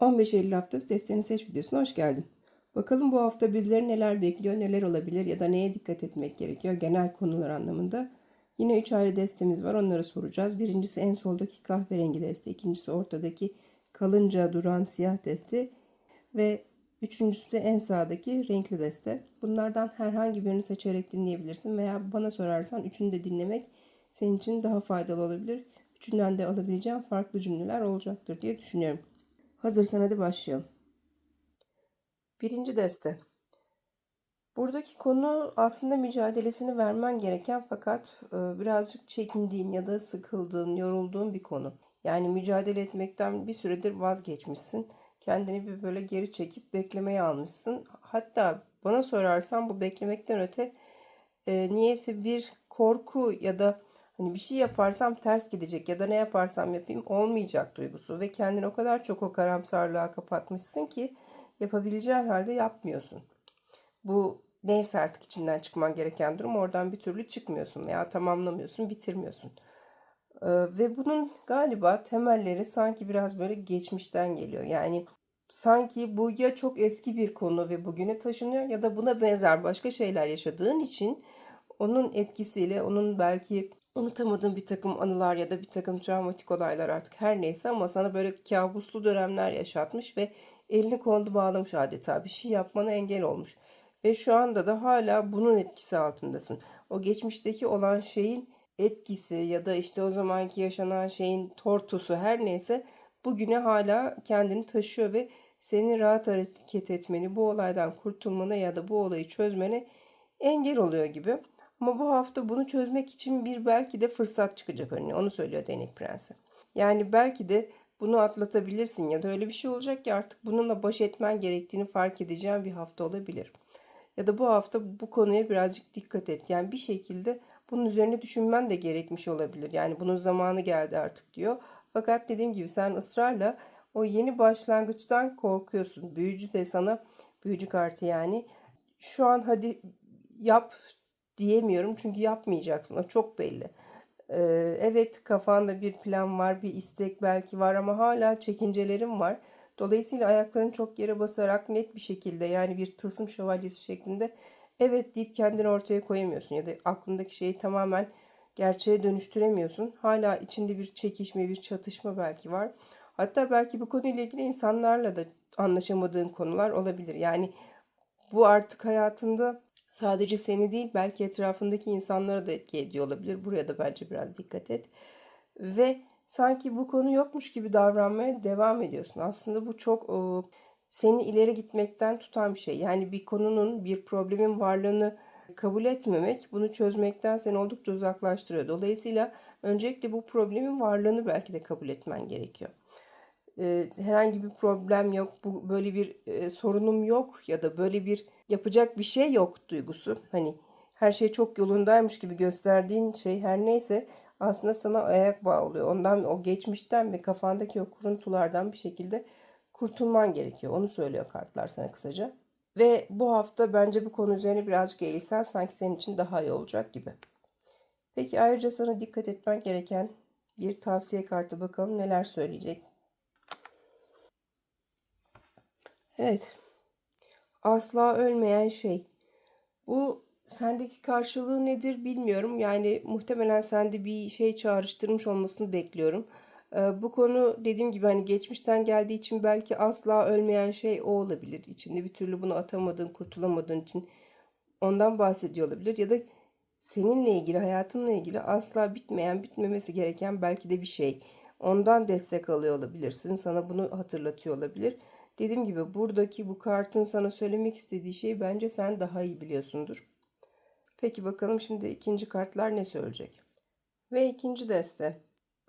15 Eylül haftası desteni seç videosuna hoş geldin. Bakalım bu hafta bizleri neler bekliyor, neler olabilir ya da neye dikkat etmek gerekiyor genel konular anlamında. Yine 3 ayrı destemiz var onları soracağız. Birincisi en soldaki kahverengi deste, ikincisi ortadaki kalınca duran siyah deste ve üçüncüsü de en sağdaki renkli deste. Bunlardan herhangi birini seçerek dinleyebilirsin veya bana sorarsan üçünü de dinlemek senin için daha faydalı olabilir. Üçünden de alabileceğin farklı cümleler olacaktır diye düşünüyorum. Hazırsan hadi başlayalım. Birinci deste. Buradaki konu aslında mücadelesini vermen gereken fakat e, birazcık çekindiğin ya da sıkıldığın, yorulduğun bir konu. Yani mücadele etmekten bir süredir vazgeçmişsin. Kendini bir böyle geri çekip beklemeye almışsın. Hatta bana sorarsan bu beklemekten öte e, niyeyse bir korku ya da hani bir şey yaparsam ters gidecek ya da ne yaparsam yapayım olmayacak duygusu ve kendini o kadar çok o karamsarlığa kapatmışsın ki yapabileceğin halde yapmıyorsun. Bu neyse artık içinden çıkman gereken durum oradan bir türlü çıkmıyorsun veya tamamlamıyorsun, bitirmiyorsun. Ee, ve bunun galiba temelleri sanki biraz böyle geçmişten geliyor. Yani sanki bu ya çok eski bir konu ve bugüne taşınıyor ya da buna benzer başka şeyler yaşadığın için onun etkisiyle onun belki unutamadığın bir takım anılar ya da bir takım travmatik olaylar artık her neyse ama sana böyle kabuslu dönemler yaşatmış ve elini kolunu bağlamış adeta bir şey yapmana engel olmuş. Ve şu anda da hala bunun etkisi altındasın. O geçmişteki olan şeyin etkisi ya da işte o zamanki yaşanan şeyin tortusu her neyse bugüne hala kendini taşıyor ve seni rahat hareket etmeni, bu olaydan kurtulmana ya da bu olayı çözmene engel oluyor gibi. Ama bu hafta bunu çözmek için bir belki de fırsat çıkacak önüne. Onu söylüyor Değnek Prensi. Yani belki de bunu atlatabilirsin ya da öyle bir şey olacak ki artık bununla baş etmen gerektiğini fark edeceğin bir hafta olabilir. Ya da bu hafta bu konuya birazcık dikkat et. Yani bir şekilde bunun üzerine düşünmen de gerekmiş olabilir. Yani bunun zamanı geldi artık diyor. Fakat dediğim gibi sen ısrarla o yeni başlangıçtan korkuyorsun. Büyücü de sana büyücü kartı yani. Şu an hadi yap diyemiyorum çünkü yapmayacaksın. O çok belli. Ee, evet kafanda bir plan var, bir istek belki var ama hala çekincelerim var. Dolayısıyla ayaklarını çok yere basarak net bir şekilde yani bir tılsım şövalyesi şeklinde evet deyip kendini ortaya koyamıyorsun ya da aklındaki şeyi tamamen gerçeğe dönüştüremiyorsun. Hala içinde bir çekişme, bir çatışma belki var. Hatta belki bu konuyla ilgili insanlarla da anlaşamadığın konular olabilir. Yani bu artık hayatında sadece seni değil belki etrafındaki insanlara da etki ediyor olabilir. Buraya da bence biraz dikkat et. Ve sanki bu konu yokmuş gibi davranmaya devam ediyorsun. Aslında bu çok o, seni ileri gitmekten tutan bir şey. Yani bir konunun, bir problemin varlığını kabul etmemek bunu çözmekten seni oldukça uzaklaştırıyor. Dolayısıyla öncelikle bu problemin varlığını belki de kabul etmen gerekiyor. Ee, herhangi bir problem yok, bu böyle bir e, sorunum yok ya da böyle bir yapacak bir şey yok duygusu. Hani her şey çok yolundaymış gibi gösterdiğin şey her neyse aslında sana ayak bağı oluyor. Ondan o geçmişten ve kafandaki o kuruntulardan bir şekilde kurtulman gerekiyor. Onu söylüyor kartlar sana kısaca. Ve bu hafta bence bu konu üzerine birazcık eğilsen sanki senin için daha iyi olacak gibi. Peki ayrıca sana dikkat etmen gereken bir tavsiye kartı bakalım neler söyleyecek. Evet. Asla ölmeyen şey. Bu sendeki karşılığı nedir bilmiyorum. Yani muhtemelen sende bir şey çağrıştırmış olmasını bekliyorum. Ee, bu konu dediğim gibi hani geçmişten geldiği için belki asla ölmeyen şey o olabilir. İçinde bir türlü bunu atamadığın, kurtulamadığın için ondan bahsediyor olabilir. Ya da seninle ilgili, hayatınla ilgili asla bitmeyen, bitmemesi gereken belki de bir şey. Ondan destek alıyor olabilirsin. Sana bunu hatırlatıyor olabilir. Dediğim gibi buradaki bu kartın sana söylemek istediği şeyi bence sen daha iyi biliyorsundur. Peki bakalım şimdi ikinci kartlar ne söyleyecek? Ve ikinci deste.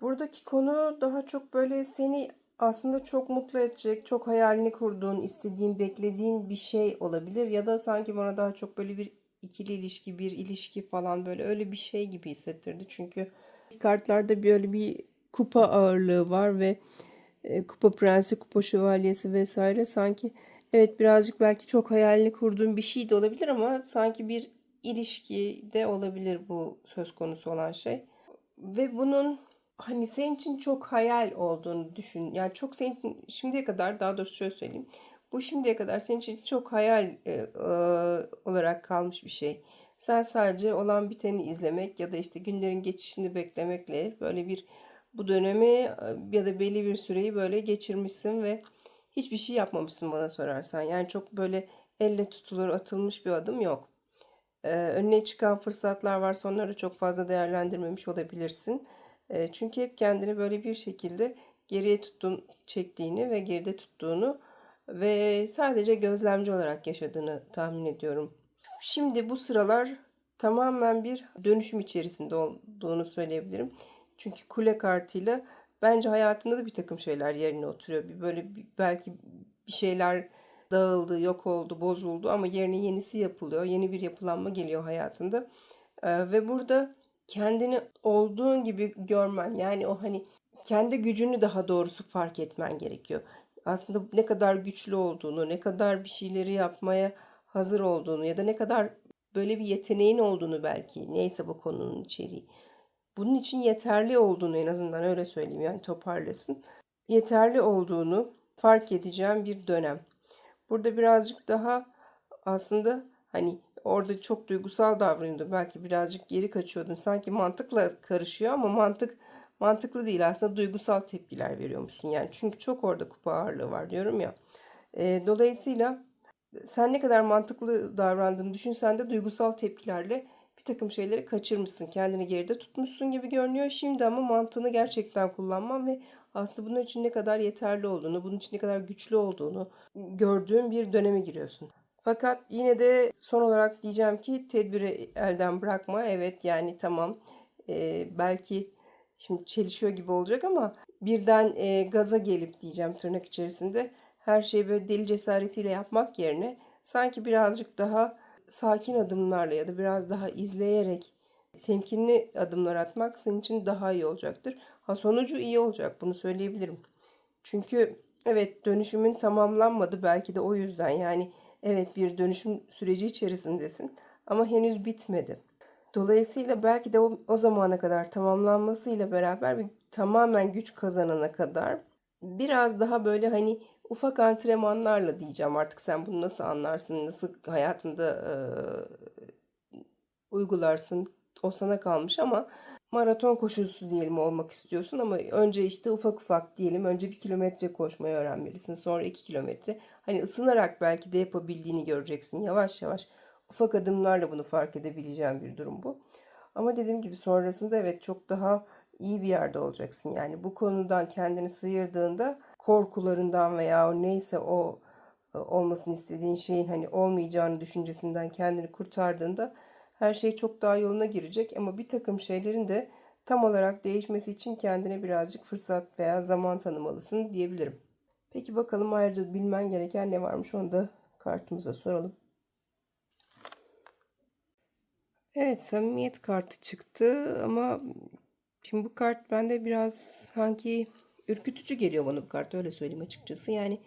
Buradaki konu daha çok böyle seni aslında çok mutlu edecek, çok hayalini kurduğun, istediğin, beklediğin bir şey olabilir. Ya da sanki bana daha çok böyle bir ikili ilişki, bir ilişki falan böyle öyle bir şey gibi hissettirdi. Çünkü kartlarda böyle bir kupa ağırlığı var ve e, kupa prensi, kupa şövalyesi vesaire sanki evet birazcık belki çok hayalini kurduğun bir şey de olabilir ama sanki bir ilişki de olabilir bu söz konusu olan şey. Ve bunun hani senin için çok hayal olduğunu düşün. Yani çok senin şimdiye kadar daha doğrusu şöyle söyleyeyim. Bu şimdiye kadar senin için çok hayal e, e, olarak kalmış bir şey. Sen sadece olan biteni izlemek ya da işte günlerin geçişini beklemekle böyle bir bu dönemi e, ya da belli bir süreyi böyle geçirmişsin ve hiçbir şey yapmamışsın bana sorarsan. Yani çok böyle elle tutulur atılmış bir adım yok. Ee, önüne çıkan fırsatlar varsa onları çok fazla değerlendirmemiş olabilirsin. Ee, çünkü hep kendini böyle bir şekilde geriye tuttun, çektiğini ve geride tuttuğunu ve sadece gözlemci olarak yaşadığını tahmin ediyorum. Şimdi bu sıralar tamamen bir dönüşüm içerisinde olduğunu söyleyebilirim. Çünkü kule kartıyla bence hayatında da bir takım şeyler yerine oturuyor. Bir böyle bir, belki bir şeyler dağıldı, yok oldu, bozuldu ama yerine yenisi yapılıyor. Yeni bir yapılanma geliyor hayatında. Ee, ve burada kendini olduğun gibi görmen yani o hani kendi gücünü daha doğrusu fark etmen gerekiyor. Aslında ne kadar güçlü olduğunu, ne kadar bir şeyleri yapmaya hazır olduğunu ya da ne kadar böyle bir yeteneğin olduğunu belki neyse bu konunun içeriği. Bunun için yeterli olduğunu en azından öyle söyleyeyim yani toparlasın. Yeterli olduğunu fark edeceğim bir dönem. Burada birazcık daha aslında hani orada çok duygusal davranıyordun. Belki birazcık geri kaçıyordun. Sanki mantıkla karışıyor ama mantık mantıklı değil aslında duygusal tepkiler veriyormuşsun. Yani çünkü çok orada kupa ağırlığı var diyorum ya. E, dolayısıyla sen ne kadar mantıklı davrandığını düşünsen de duygusal tepkilerle bir takım şeyleri kaçırmışsın. Kendini geride tutmuşsun gibi görünüyor. Şimdi ama mantığını gerçekten kullanman ve aslında bunun için ne kadar yeterli olduğunu, bunun için ne kadar güçlü olduğunu gördüğün bir döneme giriyorsun. Fakat yine de son olarak diyeceğim ki tedbiri elden bırakma. Evet yani tamam e, belki şimdi çelişiyor gibi olacak ama birden e, gaza gelip diyeceğim tırnak içerisinde her şeyi böyle deli cesaretiyle yapmak yerine sanki birazcık daha sakin adımlarla ya da biraz daha izleyerek temkinli adımlar atmak senin için daha iyi olacaktır. Ha sonucu iyi olacak bunu söyleyebilirim. Çünkü evet dönüşümün tamamlanmadı belki de o yüzden yani evet bir dönüşüm süreci içerisindesin ama henüz bitmedi. Dolayısıyla belki de o, o zamana kadar tamamlanmasıyla beraber bir tamamen güç kazanana kadar biraz daha böyle hani ufak antrenmanlarla diyeceğim artık sen bunu nasıl anlarsın, nasıl hayatında e, uygularsın o sana kalmış ama maraton koşucusu diyelim olmak istiyorsun ama önce işte ufak ufak diyelim önce bir kilometre koşmayı öğrenmelisin sonra iki kilometre. Hani ısınarak belki de yapabildiğini göreceksin. Yavaş yavaş ufak adımlarla bunu fark edebileceğim bir durum bu. Ama dediğim gibi sonrasında evet çok daha iyi bir yerde olacaksın. Yani bu konudan kendini sıyırdığında korkularından veya neyse o e, olmasını istediğin şeyin hani olmayacağını düşüncesinden kendini kurtardığında her şey çok daha yoluna girecek ama bir takım şeylerin de tam olarak değişmesi için kendine birazcık fırsat veya zaman tanımalısın diyebilirim. Peki bakalım ayrıca bilmen gereken ne varmış onu da kartımıza soralım. Evet samimiyet kartı çıktı ama şimdi bu kart bende biraz sanki ürkütücü geliyor bana bu kart öyle söyleyeyim açıkçası. Yani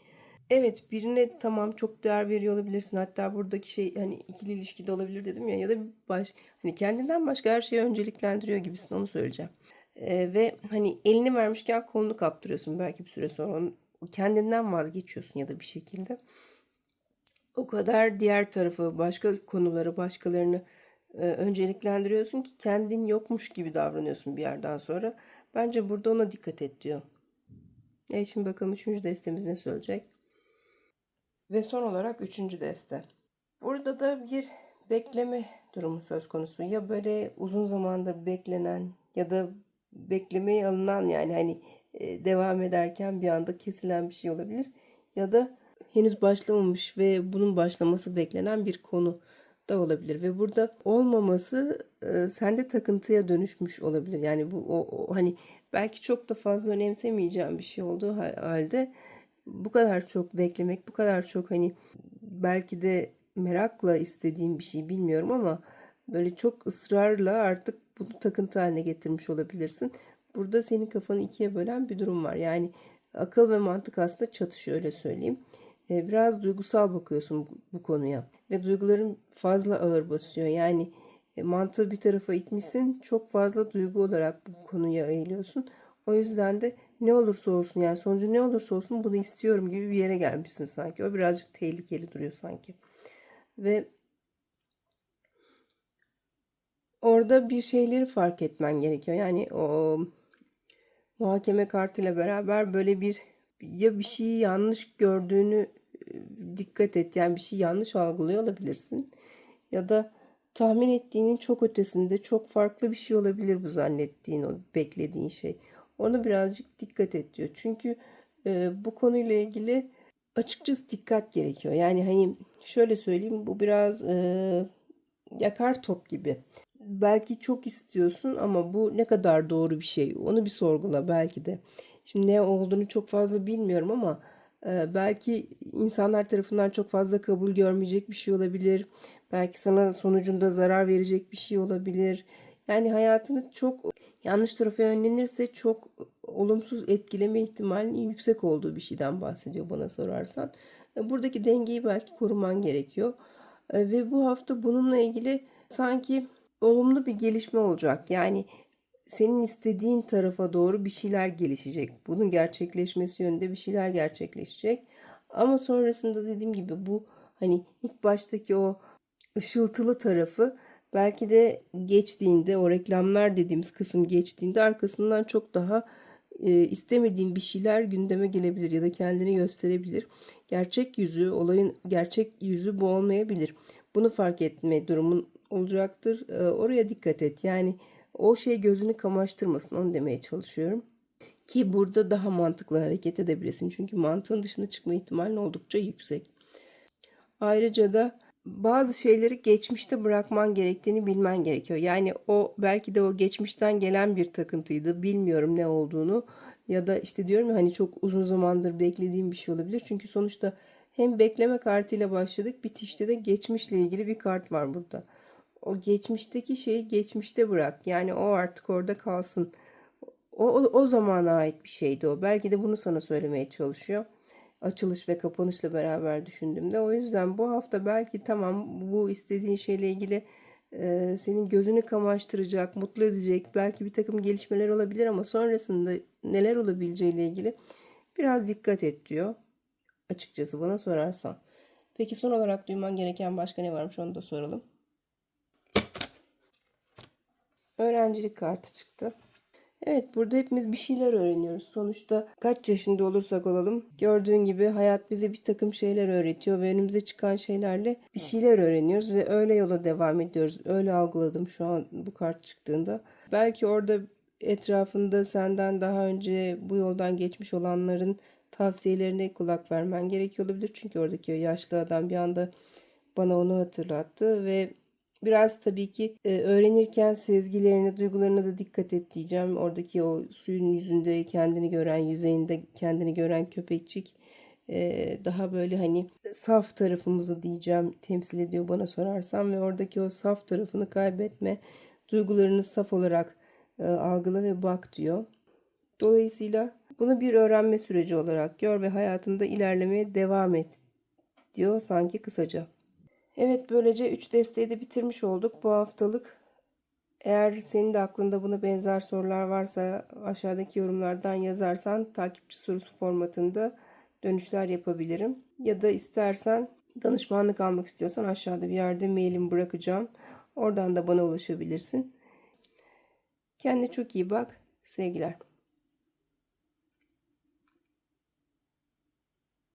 evet birine tamam çok değer veriyor olabilirsin. Hatta buradaki şey hani ikili ilişkide olabilir dedim ya ya da baş hani kendinden başka her şeyi önceliklendiriyor gibisin onu söyleyeceğim. Ee, ve hani elini vermişken kolunu kaptırıyorsun belki bir süre sonra onu, kendinden vazgeçiyorsun ya da bir şekilde. O kadar diğer tarafı, başka konuları, başkalarını e, önceliklendiriyorsun ki kendin yokmuş gibi davranıyorsun bir yerden sonra. Bence burada ona dikkat et diyor. Evet şimdi bakalım üçüncü destemiz ne söyleyecek. Ve son olarak üçüncü deste. Burada da bir bekleme durumu söz konusu. Ya böyle uzun zamandır beklenen ya da beklemeye alınan yani hani e, devam ederken bir anda kesilen bir şey olabilir. Ya da henüz başlamamış ve bunun başlaması beklenen bir konu da olabilir ve burada olmaması e, sende takıntıya dönüşmüş olabilir. Yani bu o, o hani belki çok da fazla önemsemeyeceğim bir şey olduğu halde bu kadar çok beklemek, bu kadar çok hani belki de merakla istediğim bir şey bilmiyorum ama böyle çok ısrarla artık bunu takıntı haline getirmiş olabilirsin. Burada senin kafanı ikiye bölen bir durum var. Yani akıl ve mantık aslında çatışıyor öyle söyleyeyim. Ee, biraz duygusal bakıyorsun bu konuya ve duyguların fazla ağır basıyor. Yani mantığı bir tarafa itmişsin çok fazla duygu olarak bu konuya eğiliyorsun. O yüzden de ne olursa olsun yani sonucu ne olursa olsun bunu istiyorum gibi bir yere gelmişsin sanki. O birazcık tehlikeli duruyor sanki. Ve orada bir şeyleri fark etmen gerekiyor. Yani o muhakeme kartıyla beraber böyle bir ya bir şeyi yanlış gördüğünü e, dikkat et. Yani bir şey yanlış algılıyor olabilirsin. Ya da tahmin ettiğinin çok ötesinde çok farklı bir şey olabilir bu zannettiğin, o beklediğin şey. Ona birazcık dikkat et diyor. Çünkü e, bu konuyla ilgili açıkçası dikkat gerekiyor. Yani hani şöyle söyleyeyim bu biraz e, yakar top gibi. Belki çok istiyorsun ama bu ne kadar doğru bir şey onu bir sorgula belki de. Şimdi ne olduğunu çok fazla bilmiyorum ama belki insanlar tarafından çok fazla kabul görmeyecek bir şey olabilir. Belki sana sonucunda zarar verecek bir şey olabilir. Yani hayatını çok yanlış tarafa yönlenirse çok olumsuz etkileme ihtimalinin yüksek olduğu bir şeyden bahsediyor bana sorarsan. E, Buradaki dengeyi belki koruman gerekiyor. E, Ve bu hafta bununla ilgili sanki olumlu bir gelişme olacak. Yani senin istediğin tarafa doğru bir şeyler gelişecek. Bunun gerçekleşmesi yönünde bir şeyler gerçekleşecek. Ama sonrasında dediğim gibi bu hani ilk baştaki o ışıltılı tarafı belki de geçtiğinde o reklamlar dediğimiz kısım geçtiğinde arkasından çok daha e, istemediğin bir şeyler gündeme gelebilir ya da kendini gösterebilir. Gerçek yüzü, olayın gerçek yüzü bu olmayabilir. Bunu fark etme durumun olacaktır. E, oraya dikkat et. Yani o şey gözünü kamaştırmasın onu demeye çalışıyorum. Ki burada daha mantıklı hareket edebilirsin. Çünkü mantığın dışına çıkma ihtimalin oldukça yüksek. Ayrıca da bazı şeyleri geçmişte bırakman gerektiğini bilmen gerekiyor. Yani o belki de o geçmişten gelen bir takıntıydı. Bilmiyorum ne olduğunu. Ya da işte diyorum ya hani çok uzun zamandır beklediğim bir şey olabilir. Çünkü sonuçta hem bekleme kartıyla başladık. Bitişte de geçmişle ilgili bir kart var burada. O geçmişteki şeyi geçmişte bırak. Yani o artık orada kalsın. O, o, o zamana ait bir şeydi o. Belki de bunu sana söylemeye çalışıyor. Açılış ve kapanışla beraber düşündüğümde. O yüzden bu hafta belki tamam bu istediğin şeyle ilgili e, senin gözünü kamaştıracak, mutlu edecek belki bir takım gelişmeler olabilir ama sonrasında neler olabileceğiyle ilgili biraz dikkat et diyor. Açıkçası bana sorarsan. Peki son olarak duyman gereken başka ne varmış onu da soralım. Öğrencilik kartı çıktı. Evet burada hepimiz bir şeyler öğreniyoruz. Sonuçta kaç yaşında olursak olalım gördüğün gibi hayat bize bir takım şeyler öğretiyor ve önümüze çıkan şeylerle bir şeyler öğreniyoruz ve öyle yola devam ediyoruz. Öyle algıladım şu an bu kart çıktığında. Belki orada etrafında senden daha önce bu yoldan geçmiş olanların tavsiyelerine kulak vermen gerekiyor olabilir. Çünkü oradaki yaşlı adam bir anda bana onu hatırlattı ve Biraz tabii ki e, öğrenirken sezgilerine, duygularına da dikkat et diyeceğim. Oradaki o suyun yüzünde kendini gören, yüzeyinde kendini gören köpekçik e, daha böyle hani saf tarafımızı diyeceğim temsil ediyor bana sorarsan ve oradaki o saf tarafını kaybetme, duygularını saf olarak e, algıla ve bak diyor. Dolayısıyla bunu bir öğrenme süreci olarak gör ve hayatında ilerlemeye devam et diyor sanki kısaca. Evet böylece 3 desteği de bitirmiş olduk bu haftalık. Eğer senin de aklında buna benzer sorular varsa aşağıdaki yorumlardan yazarsan takipçi sorusu formatında dönüşler yapabilirim. Ya da istersen danışmanlık almak istiyorsan aşağıda bir yerde mailimi bırakacağım. Oradan da bana ulaşabilirsin. Kendine çok iyi bak. Sevgiler.